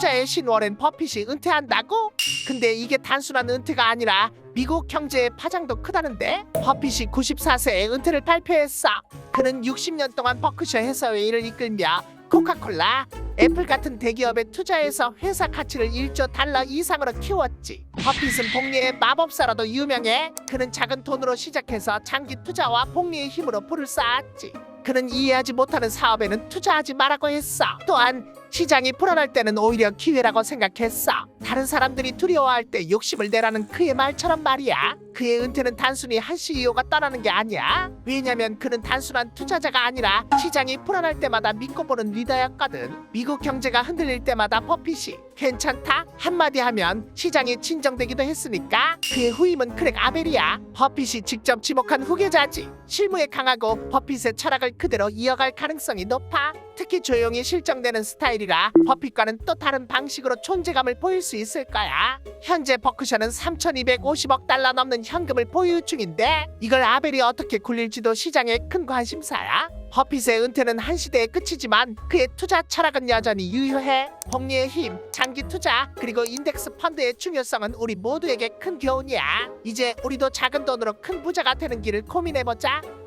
투자의 신 워렌 버핏이 은퇴한다고? 근데 이게 단순한 은퇴가 아니라 미국 경제의 파장도 크다는데 버핏이 94세에 은퇴를 발표했어. 그는 60년 동안 버크셔 일을 이끌며 코카콜라, 애플 같은 대기업에 투자해서 회사 가치를 1조 달러 이상으로 키웠지. 버핏은 복리의 마법사로도 유명해. 그는 작은 돈으로 시작해서 장기 투자와 복리의 힘으로 부를 쌓았지. 그는 이해하지 못하는 사업에는 투자하지 말라고 했어. 또한 시장이 불안할 때는 오히려 기회라고 생각했어. 다른 사람들이 두려워할 때 욕심을 내라는 그의 말처럼 말이야. 그의 은퇴는 단순히 한 CEO가 떠나는 게 아니야. 왜냐면 그는 단순한 투자자가 아니라 시장이 불안할 때마다 믿고 보는 리더였거든. 미국 경제가 흔들릴 때마다 버핏이 괜찮다 한마디 하면 시장이 진정되기도 했으니까 그의 후임은 크랙 아벨이야. 버핏이 직접 지목한 후계자지. 실무에 강하고 버핏의 철학을 그대로 이어갈 가능성이 높아. 특히 조용히 실정되는 스타일이라 버핏과는 또 다른 방식으로 존재감을 보일 수 있을 거야. 현재 버크셔는 3,250억 달러 넘는 현금을 보유 중인데 이걸 아벨이 어떻게 굴릴지도 시장의 큰 관심사야. 버핏의 은퇴는 한 시대의 끝이지만 그의 투자 철학은 여전히 유효해. 복리의 힘, 장기 투자, 그리고 인덱스 펀드의 중요성은 우리 모두에게 큰 교훈이야. 이제 우리도 작은 돈으로 큰 부자가 되는 길을 고민해보자.